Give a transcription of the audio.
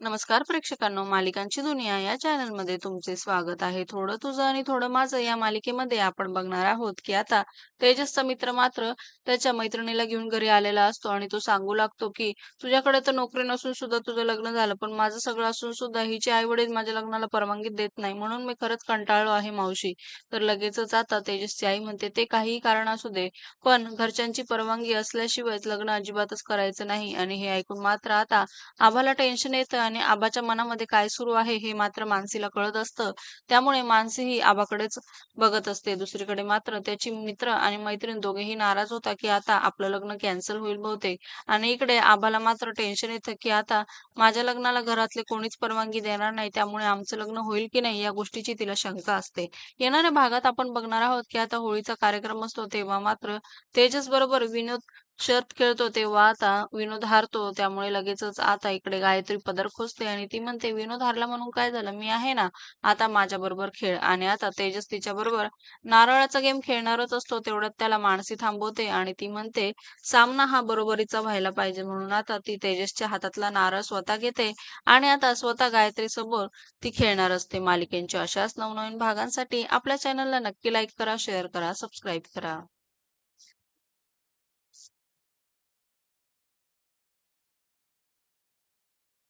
नमस्कार प्रेक्षकांनो मालिकांची दुनिया या चॅनलमध्ये तुमचे स्वागत आहे. थोडं तुझं आणि थोडं माझं या मालिकेमध्ये आपण बघणार आहोत की आता तेजसचा मित्र मात्र त्याच्या मैत्रिणीला घेऊन घरी आलेला असतो आणि तो सांगू लागतो की तुझ्याकडे तर नोकरी नसून सुद्धा तुझं लग्न झालं पण माझं सगळं असून सुद्धा हिचे आई वडील माझ्या लग्नाला परवानगी देत नाही. म्हणून मी खरंच कंटाळलो आहे मावशी. तर लगेचच आता तेजसची आई म्हणते ते काहीही कारण असू दे पण घरच्यांची परवानगी असल्याशिवायच लग्न अजिबातच करायचं नाही. आणि हे ऐकून मात्र आता आम्हाला टेन्शन येतं आणि आबाच्या मनामध्ये काय सुरू आहे हे मात्र मानसीला कळत असतं. त्यामुळे मानसी ही आबाकडेच बघत असते. दुसरीकडे मात्र त्याची मित्र आणि मैत्रीण दोघेही नाराज होता की आता आपलं लग्न कॅन्सल होईल बहुतेक. आणि इकडे आबाला मात्र टेन्शन येतं की आता माझ्या लग्नाला घरातले कोणीच परवानगी देणार नाही. त्यामुळे आमचं लग्न होईल की नाही या गोष्टीची तिला शंका असते. येणाऱ्या भागात आपण बघणार आहोत की आता होळीचा कार्यक्रम असतो तेव्हा मात्र तेजस बरोबर विनोद शर्त खेळतो तेव्हा आता विनोद हारतो त्यामुळे लगेचच आता इकडे गायत्री पदर खोचते आणि ती म्हणते विनोद हारला म्हणून काय झालं? मी आहे ना आता माझ्या बरोबर खेळ आणि आता तेजस तिच्या बरोबर नारळाचा गेम खेळणारच असतो तेवढ्यात त्याला मानसी थांबवते आणि ती म्हणते सामना हा बरोबरीचा व्हायला पाहिजे म्हणून आता ती तेजसच्या हातातला नारळ स्वतः घेते आणि आता स्वतः गायत्री समोर ती खेळणार असते. मालिकेंच्या अशाच नवनवीन भागांसाठी आपल्या चॅनलला नक्की लाईक करा शेअर करा सबस्क्राईब करा.